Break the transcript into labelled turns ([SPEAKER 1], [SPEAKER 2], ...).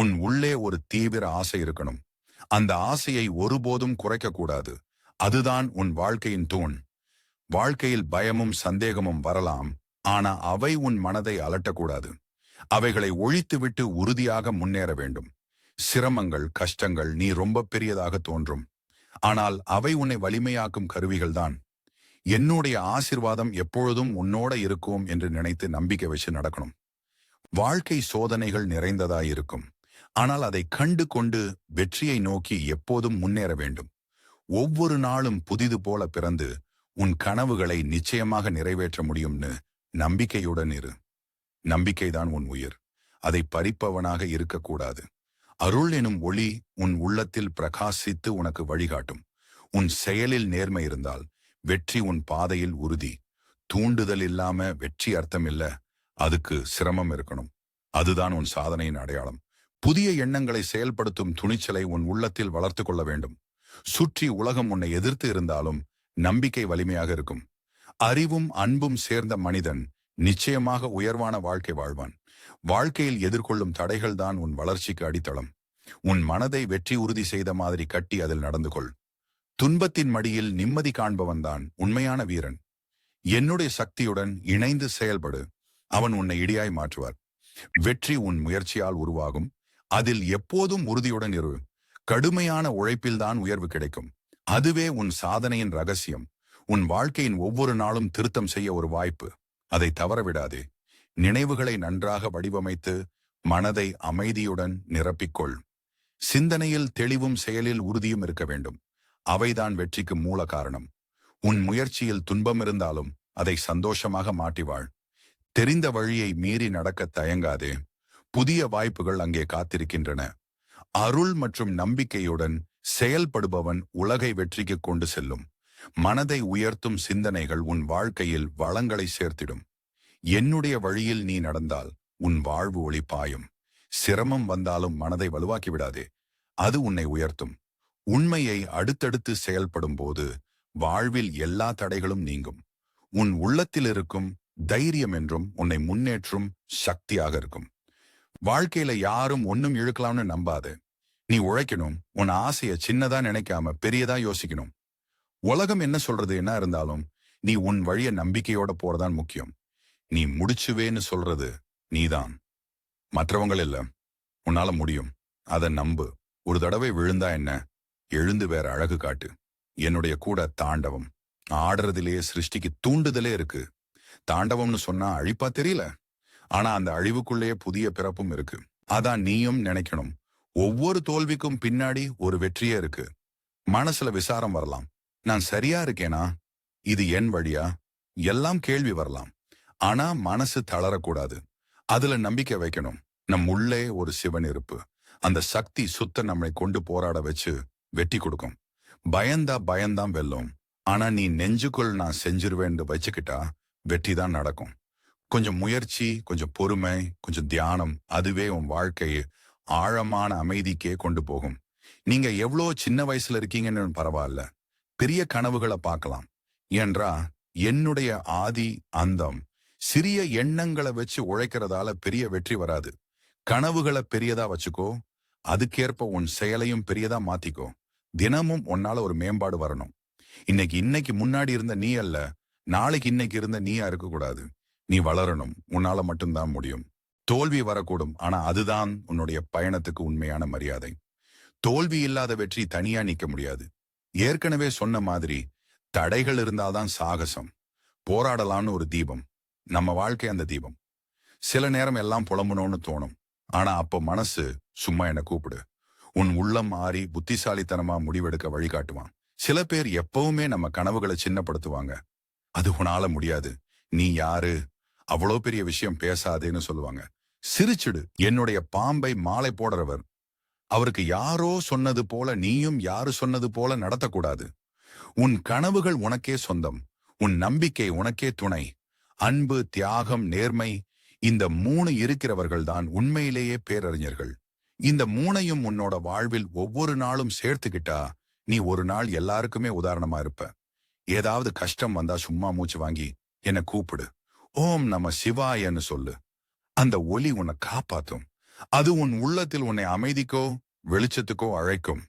[SPEAKER 1] உன் உள்ளே ஒரு தீவிர ஆசை இருக்கணும். அந்த ஆசையை ஒருபோதும் குறைக்கக்கூடாது. அதுதான் உன் வாழ்க்கையின் தூண். வாழ்க்கையில் பயமும் சந்தேகமும் வரலாம் ஆனா அவை உன் மனதை அலட்டக்கூடாது. அவைகளை ஒழித்துவிட்டு உறுதியாக முன்னேற வேண்டும். சிரமங்கள் கஷ்டங்கள் நீ ரொம்ப பெரியதாக தோன்றும். ஆனால் அவை உன்னை வலிமையாக்கும் கருவிகள்தான். என்னுடைய ஆசிர்வாதம் எப்பொழுதும் உன்னோட இருக்கும் என்று நினைத்து நம்பிக்கை வச்சு நடக்கணும். வாழ்க்கை சோதனைகள் நிறைந்ததாய் இருக்கும். ஆனால் அதை கண்டு கொண்டு வெற்றியை நோக்கி எப்போதும் முன்னேற வேண்டும். ஒவ்வொரு நாளும் புதிது போல பிறந்து உன் கனவுகளை நிச்சயமாக நிறைவேற்ற முடியும்னு நம்பிக்கையுடன் இரு. நம்பிக்கைதான் உன் உயிர். அதை பறிப்பவனாக இருக்கக்கூடாது. அருள் எனும் ஒளி உன் உள்ளத்தில் பிரகாசித்து உனக்கு வழிகாட்டும். உன் செயலில் நேர்மை இருந்தால் வெற்றி உன் பாதையில் உறுதி. தூண்டுதல் இல்லாம வெற்றி அர்த்தம் இல்ல. அதுக்கு சிரமம் இருக்கணும். அதுதான் உன் சாதனையின் அடையாளம். புதிய எண்ணங்களை செயல்படுத்தும் துணிச்சலை உன் உள்ளத்தில் வளர்த்து கொள்ள வேண்டும். சுற்றி உலகம் உன்னை எதிர்த்து இருந்தாலும் நம்பிக்கை வலிமையாக இருக்கும். அறிவும் அன்பும் சேர்ந்த மனிதன் நிச்சயமாக உயர்வான வாழ்க்கை வாழ்வான். வாழ்க்கையில் எதிர்கொள்ளும் தடைகள் தான் உன் வளர்ச்சிக்கு அடித்தளம். உன் மனதை வெற்றி உறுதி செய்த மாதிரி கட்டி அதில் நடந்து கொள். துன்பத்தின் மடியில் நிம்மதி காண்பவன்தான் உண்மையான வீரன். என்னுடைய சக்தியுடன் இணைந்து செயல்படு. அவன் உன்னை இடியாய் மாற்றுவார். வெற்றி உன் முயற்சியால் உருவாகும். அதில் எப்போதும் உறுதியுடன் இரு. கடுமையான உழைப்பில்தான் உயர்வு கிடைக்கும். அதுவே உன் சாதனையின் ரகசியம். உன் வாழ்க்கையின் ஒவ்வொரு நாளும் திருத்தம் செய்ய ஒரு வாய்ப்பு. அதை தவறவிடாதே. நினைவுகளை நன்றாக வடிவமைத்து மனதை அமைதியுடன் நிரப்பிக்கொள். சிந்தனையில் தெளிவும் செயலில் உறுதியும் இருக்க வேண்டும். அவைதான் வெற்றிக்கு மூல காரணம். உன் முயற்சியில் துன்பம் இருந்தாலும் அதை சந்தோஷமாக மாட்டிவாள் தெரிந்த வழியை மீறி நடக்க தயங்காதே. புதிய வாய்ப்புகள் அங்கே காத்திருக்கின்றன. அருள் மற்றும் நம்பிக்கையுடன் செயல்படுபவன் உலகை வெற்றிக்கு கொண்டு செல்லும். மனதை உயர்த்தும் சிந்தனைகள் உன் வாழ்க்கையில் வளங்களை சேர்த்திடும். என்னுடைய வழியில் நீ நடந்தால் உன் வாழ்வு ஒளி பாயும். சிரமம் வந்தாலும் மனதை வலுவாக்கி விடாதே. அது உன்னை உயர்த்தும். உண்மையை அடுத்தடுத்து செயல்படும் போது வாழ்வில் எல்லா தடைகளும் நீங்கும். உன் உள்ளத்தில் இருக்கும் தைரியம் என்றும் உன்னை முன்னேற்றும் சக்தியாக இருக்கும். வாழ்க்கையில யாரும் ஒன்னும் இழுக்கலாம்னு நம்பாது. நீ உழைக்கணும் உன் ஆசைய சின்னதா நினைக்காம பெரியதா யோசிக்கணும். உலகம் என்ன சொல்றது என்ன இருந்தாலும் நீ உன் வழிய நம்பிக்கையோட போறதான் முக்கியம். நீ முடிச்சுவேன்னு சொல்றது நீதான். மற்றவங்கள் இல்ல. உன்னால முடியும். அதை நம்பு. ஒரு தடவை விழுந்தா என்ன? எழுந்து வேற அழகு காட்டு. என்னுடைய கூட தாண்டவம். ஆடுறதிலேயே சிருஷ்டிக்கு தூண்டுதலே இருக்கு. தாண்டவம்னு சொன்னா அழிப்பா தெரியல? ஆனா அந்த அழிவுக்குள்ளேயே புதிய பிறப்பும் இருக்கு. அதான் நீயும் நினைக்கணும். ஒவ்வொரு தோல்விக்கும் பின்னாடி ஒரு வெற்றியே இருக்கு. மனசுல விசாரம் வரலாம். நான் சரியா இருக்கேனா? இது என் வழியா? எல்லாம் கேள்வி வரலாம். ஆனா மனசு தளரக்கூடாது. அதுல நம்பிக்கை வைக்கணும். நம் உள்ளே ஒரு சிவன் இருப்பு. அந்த சக்தி சுத்த நம்மை கொண்டு போராட வச்சு வெட்டி கொடுக்கும். பயந்தா பயந்தான் வெல்லும். ஆனா நீ நெஞ்சுக்குள் நான் செஞ்சிருவேன்னு வச்சுக்கிட்டா வெற்றி தான் நடக்கும். கொஞ்சம் முயற்சி கொஞ்சம் பொறுமை கொஞ்சம் தியானம் அதுவே உன் வாழ்க்கையை ஆழமான அமைதிக்கே கொண்டு போகும். நீங்க எவ்வளோ சின்ன வயசுல இருக்கீங்கன்னு பரவாயில்ல. பெரிய கனவுகளை பார்க்கலாம். என்றா என்னுடைய ஆதி அந்தம் சிறிய எண்ணங்களை வச்சு உழைக்கிறதால பெரிய வெற்றி வராது. கனவுகளை பெரியதா வச்சுக்கோ. அதுக்கேற்ப உன் செயலையும் பெரியதா மாத்திக்கோ. தினமும் உன்னால ஒரு மேம்பாடு வரணும். இன்னைக்கு இன்னைக்கு முன்னாடி இருந்த நீ அல்ல நாளைக்கு இன்னைக்கு இருந்த நீயா இருக்கக்கூடாது. நீ வளரணும். உன்னால மட்டும்தான் முடியும். தோல்வி வரக்கூடும். ஆனா அதுதான் உன்னுடைய பயணத்துக்கு உண்மையான மரியாதை. தோல்வி இல்லாத வெற்றி தனியா நிக்க முடியாது. ஏற்கனவே சொன்ன மாதிரி தடைகள் இருந்தால்தான் சாகசம். போராடலான்னு ஒரு தீபம். நம்ம வாழ்க்கை அந்த தீபம். சில நேரம் எல்லாம் புலம்பணும்னு தோணும். ஆனா அப்போ மனசு சும்மா என்ன கூப்பிடு. உன் உள்ளம் மாறி புத்திசாலித்தனமா முடிவெடுக்க வழிகாட்டுவான். சில பேர் எப்பவுமே நம்ம கனவுகளை சின்னப்படுத்துவாங்க. அது உனால முடியாது. நீ யாரு? அவ்வளோ பெரிய விஷயம் பேசாதேன்னு சொல்லுவாங்க. சிரிச்சிடு. என்னுடைய பாம்பை மாலை போடுறவர். அவருக்கு யாரோ சொன்னது போல நீயும் யாரு சொன்னது போல நடத்தக்கூடாது. உன் கனவுகள் உனக்கே சொந்தம். உன் நம்பிக்கை உனக்கே துணை. அன்பு தியாகம் நேர்மை இந்த மூணு இருக்கிறவர்கள் தான் உண்மையிலேயே பேரறிஞர்கள். இந்த மூணையும் உன்னோட வாழ்வில் ஒவ்வொரு நாளும் சேர்த்துக்கிட்டா நீ ஒரு நாள் எல்லாருக்குமே உதாரணமா இருப்ப. ஏதாவது கஷ்டம் வந்தா சும்மா மூச்சு வாங்கி என்ன கூப்பிடு. ஓம் நம்ம சிவாயன்னு சொல்லு. அந்த ஒலி உன்னை காப்பாத்தும். அது உன் உள்ளத்தில் உன்னை அமைதிக்கோ வெளிச்சத்துக்கோ அழைக்கும்.